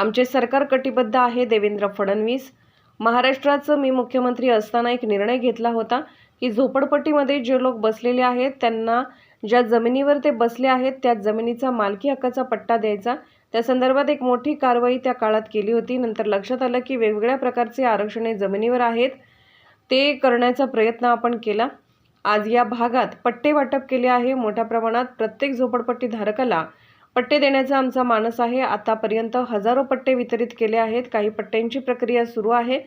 आमचे सरकार कटिबद्ध आहे देवेंद्र फडणवीस. महाराष्ट्राचं मी मुख्यमंत्री असताना एक निर्णय घेतला होता की झोपडपट्टीमध्ये जे लोक बसलेले आहेत त्यांना ज्या जमिनीवर ते बसले आहेत त्या जमिनीचा मालकी हक्काचा पट्टा द्यायचा. त्या संदर्भात एक मोठी कारवाई त्या काळात केली होती. नंतर लक्षात आलं की वेगवेगळ्या प्रकारचे आरक्षणे जमिनीवर आहेत. ते करण्याचा प्रयत्न आपण केला. आज या भागात पट्टे वाटप केले आहे. मोठ्या प्रमाणात प्रत्येक झोपडपट्टी धारकाला पट्टे देण्याचा आमचा मानस आहे. आतापर्यंत हजारो पट्टे वितरित केले आहेत. काही पट्ट्यांची प्रक्रिया सुरू आहे.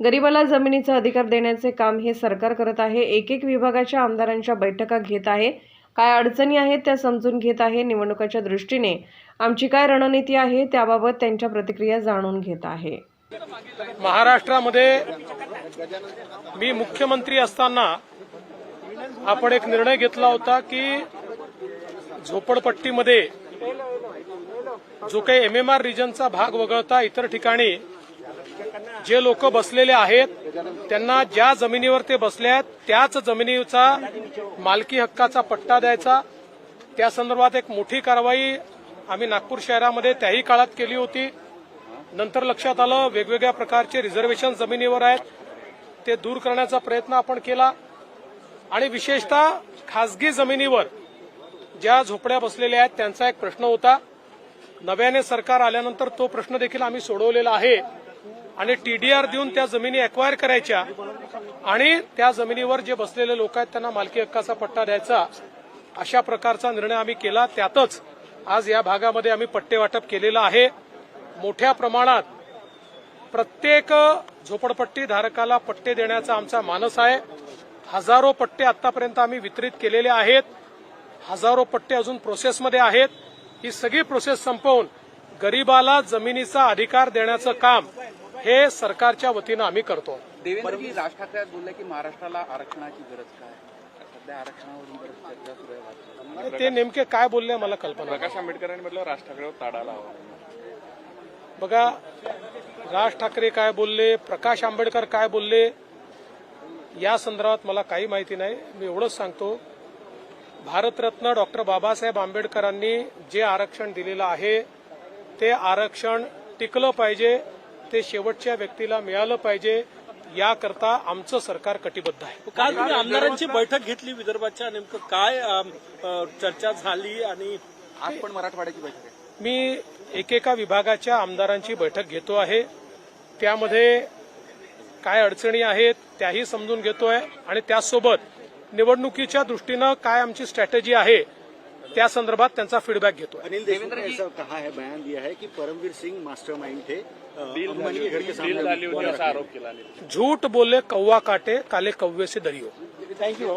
गरिबाला जमिनीचा अधिकार देण्याचे काम हे सरकार करत आहे. एक एक विभागाच्या आमदारांच्या बैठका घेत आहे. काय अडचणी आहेत त्या समजून घेत आहे. निवडणुकाच्या दृष्टीने आमची काय रणनीती आहे त्याबाबत त्यांच्या प्रतिक्रिया जाणून घेत आहे. महाराष्ट्रामध्ये मी मुख्यमंत्री असताना आपण एक निर्णय घेतला होता की झोपडपट्टीमध्ये जो काही एम एम आर रिजनचा भाग वगळता इतर ठिकाणी जे लोक बसलेले आहेत त्यांना ज्या जमिनीवर ते बसले आहेत त्याच जमिनीचा मालकी हक्काचा पट्टा द्यायचा. त्या संदर्भात एक मोठी कारवाई आम्ही नागपूर शहरामध्ये त्याही काळात केली होती. नंतर लक्षात आलं वेगवेगळ्या प्रकारचे रिझर्वेशन जमिनीवर आहेत. ते दूर करण्याचा प्रयत्न आपण केला. आणि विशेषतः खासगी जमिनीवर ज्या झोपड्या बसलेल्या आहेत त्यांचा एक प्रश्न होता. नव्याने सरकार आल्यानंतर तो प्रश्न देखील आम्ही सोडवलेला आहे. आणि टीडीआर देऊन त्या जमिनी अक्वायर करायच्या आणि त्या जमिनीवर जे बसलेले लोक आहेत त्यांना मालकी हक्काचा पट्टा द्यायचा. अशा प्रकारचा निर्णय आम्ही केला. त्यातच आज या भागामध्ये आम्ही पट्टे वाटप केलेलं आहे. मोठ्या प्रमाणात प्रत्येक झोपडपट्टी धारकाला पट्टे देण्याचा आमचा मानस आहे. हजारो पट्टे आतापर्यंत आम्ही वितरित केलेले आहेत. हजारो पट्टे अजून प्रोसेसमध्ये आहेत. ही सगळी प्रोसेस संपवून गरिबाला जमिनीचा अधिकार देण्याचं काम हे सरकारच्या वतीनं आम्ही करतो. देवेंद्रजी राज ठाकरे बोलले की महाराष्ट्राला आरक्षणाची गरज काय? सध्या आरक्षणावरून बरीच चर्चा सुरू आहे वाटतं. ते नेमके काय बोलले मला कल्पना. प्रकाश आंबेडकरांनी म्हटलं राज ठाकरेवर ताडा लावा बघा राज ठाकरे काय बोलले प्रकाश आंबेडकर काय बोलले या संदर्भात मला काही माहिती नाही. मी एवढंच सांगतो भारतरत्न डॉक्टर बाबासाहेब आंबेडकरांनी जे आरक्षण दिलेलं आहे ते आरक्षण टिकलं पाहिजे ते शेवटच्या व्यक्तीला मिळालं पाहिजे याकरता आमचं सरकार कटिबद्ध आहे. काल तुम्ही आमदारांची बैठक घेतली विदर्भाच्या? नेमकं काय चर्चा झाली आणि आज पण मराठवाड्याची बैठक आहे. मी एकेका विभागाच्या आमदारांची बैठक घेतो आहे. त्यामध्ये काय अडचणी आहेत त्याही समजून घेतोय आणि त्याचसोबत निवडणुकीच्या दृष्टीनं काय आमची स्ट्रॅटेजी आहे त्या संदर्भात त्यांचा फीडबॅक घेतोय. अनिल देशमुख ने ऐसा कहा है बयान दिया है कि परमवीर सिंह थे। रखी। आरोप केला नाही झूठ बोले कौवा काटे काले कौवे से दरियो। थँक्यू